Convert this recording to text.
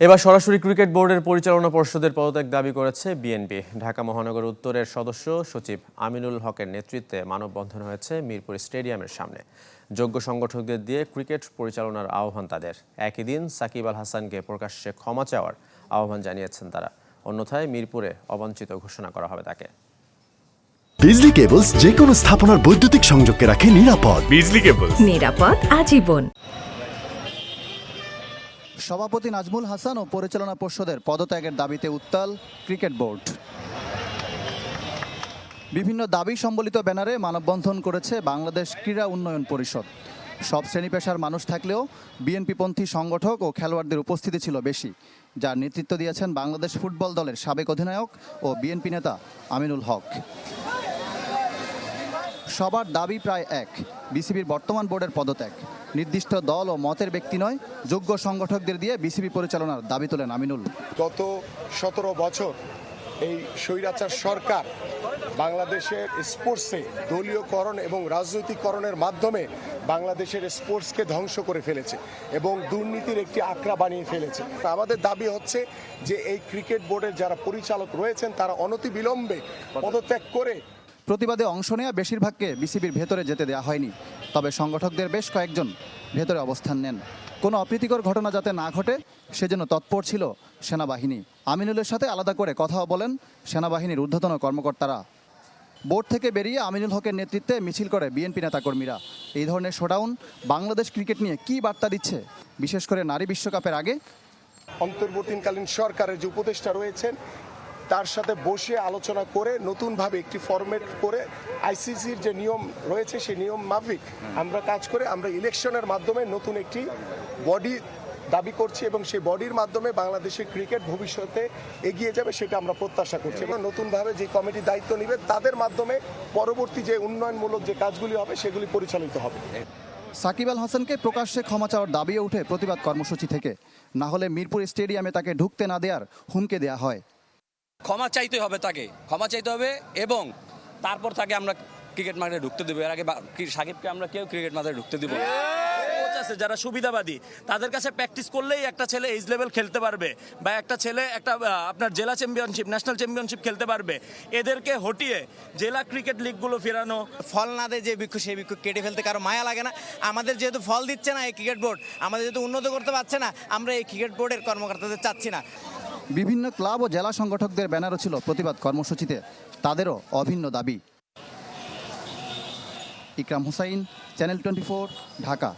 এবার সরাসরি ক্রিকেট বোর্ডের পরিচালনা পর্ষদের পদত্যাগ দাবি করেছে বিএনপি। ঢাকা মহানগর উত্তরের সদস্য সচিব আমিনুল হকের নেতৃত্বে মানববন্ধন হয়েছে মিরপুর স্টেডিয়ামের সামনে। যোগ্য সংগঠকদের দিয়ে ক্রিকেট পরিচালনার আহ্বান তাদের। একই দিন সাকিব আল হাসানকে প্রকাশ্যে ক্ষমা চাওয়ার আহ্বান জানিয়েছেন তারা। অন্যথায় মিরপুরে অবাঞ্ছিত ঘোষণা করা হবে তাকে। বিজলি কেবলস যে কোনো স্থাপনার বৈদ্যুতিক সংযোগকে রাখে নিরাপদ। বিজলি কেবল নিরাপদ আজীবন। সভাপতি নাজমুল হাসান ও পরিচালনা পর্ষদের পদত্যাগের দাবিতে উত্তাল ক্রিকেট বোর্ড। বিভিন্ন দাবি সম্বলিত ব্যানারে মানববন্ধন করেছে বাংলাদেশ ক্রীড়া উন্নয়ন পরিষদ। সব শ্রেণি পেশার মানুষ থাকলেও বিএনপিপন্থী সংগঠক ও খেলোয়াড়দের উপস্থিতি ছিল বেশি, যার নেতৃত্ব দিয়েছেন বাংলাদেশ ফুটবল দলের সাবেক অধিনায়ক ও বিএনপি নেতা আমিনুল হক। সবার দাবি প্রায় এক। বিসিবির বর্তমান বোর্ডের পদত্যাগ। নির্দিষ্ট দল ও মতের ব্যক্তি নয়, যোগ্য সংগঠকদের দিয়ে বিসিবি পরিচালনার দাবি তোলেন আমিনুল। গত সতেরো বছর এই স্বৈরাচার সরকার বাংলাদেশের স্পোর্টসে দলীয়করণ এবং রাজনৈতিকরণের মাধ্যমে বাংলাদেশের স্পোর্টসকে ধ্বংস করে ফেলেছে এবং দুর্নীতির একটি আঁকড়া বানিয়ে ফেলেছে। আমাদের দাবি হচ্ছে যে এই ক্রিকেট বোর্ডের যারা পরিচালক রয়েছেন, তারা অনতিবিলম্বে পদত্যাগ করে প্রতিবাদে অংশ নেওয়া বেশিরভাগকে বিসিবির ভেতরে যেতে দেওয়া হয়নি। তবে সংগঠকদের বেশ কয়েকজন ভেতরে অবস্থান নেন। কোনো অপ্রীতিকর ঘটনা যাতে না ঘটে সেজন্য তৎপর ছিল সেনাবাহিনী। আমিনুলের সাথে আলাদা করে কথাও বলেন সেনাবাহিনীর ঊর্ধ্বতন কর্মকর্তারা। বোর্ড থেকে বেরিয়ে আমিনুল হকের নেতৃত্বে মিছিল করে বিএনপি নেতাকর্মীরা। এই ধরনের শোডাউন বাংলাদেশ ক্রিকেট নিয়ে কী বার্তা দিচ্ছে? বিশেষ করে নারী বিশ্বকাপের আগে। অন্তর্বর্তীকালীন সরকারের যে উপদেষ্টা রয়েছেন তার সাথে বসে আলোচনা করে, নতুনভাবে একটি ফরম্যাট করে আইসিসির যে নিয়ম রয়েছে, সেই নিয়ম মাফিক আমরা কাজ করে আমরা ইলেকশনের মাধ্যমে নতুন একটি বডি দাবি করছি এবং সেই বডির মাধ্যমে বাংলাদেশের ক্রিকেট ভবিষ্যতে এগিয়ে যাবে সেটা আমরা প্রত্যাশা করছি। এবং নতুনভাবে যে কমিটি দায়িত্ব নেবে, তাদের মাধ্যমে পরবর্তী যে উন্নয়নমূলক যে কাজগুলি হবে, সেগুলি পরিচালিত হবে। সাকিব আল হাসানকে প্রকাশ্যে ক্ষমা চাওয়ার দাবিও উঠে প্রতিবাদ কর্মসূচি থেকে। না হলে মিরপুর স্টেডিয়ামে তাকে ঢুকতে না দেওয়ার হুমকে দেওয়া হয়। ক্ষমা চাইতে হবে তাকে। ক্ষমা চাইতে হবে এবং তারপর তাকে আমরা ক্রিকেট মাঠে ঢুকতে দেবো। এর আগে সাকিবকে আমরা কেউ ক্রিকেট মাঠে ঢুকতে দিব আছে যারা সুবিধাবাদী তাদের কাছে প্র্যাকটিস করলেই একটা ছেলে এইজ লেভেল খেলতে পারবে বা একটা ছেলে একটা আপনার জেলা চ্যাম্পিয়নশিপ ন্যাশনাল চ্যাম্পিয়নশিপ খেলতে পারবে। এদেরকে হটিয়ে জেলা ক্রিকেট লিগগুলো ফেরানো। ফল না দেয় যে বৃক্ষ সেই বৃক্ষ কেটে ফেলতে কারও মায়া লাগে না। আমাদের যেহেতু ফল দিচ্ছে না এই ক্রিকেট বোর্ড আমাদের যেহেতু উন্নত করতে পারছে না আমরা এই ক্রিকেট বোর্ডের কর্মকর্তাদের চাচ্ছি না। বিভিন্ন ক্লাব ও জেলা সংগঠকদের ব্যানারও ছিল প্রতিবাদ কর্মসূচিতে। তাদেরও অভিন্ন দাবি। Ikram Hussain, channel twenty Dhaka.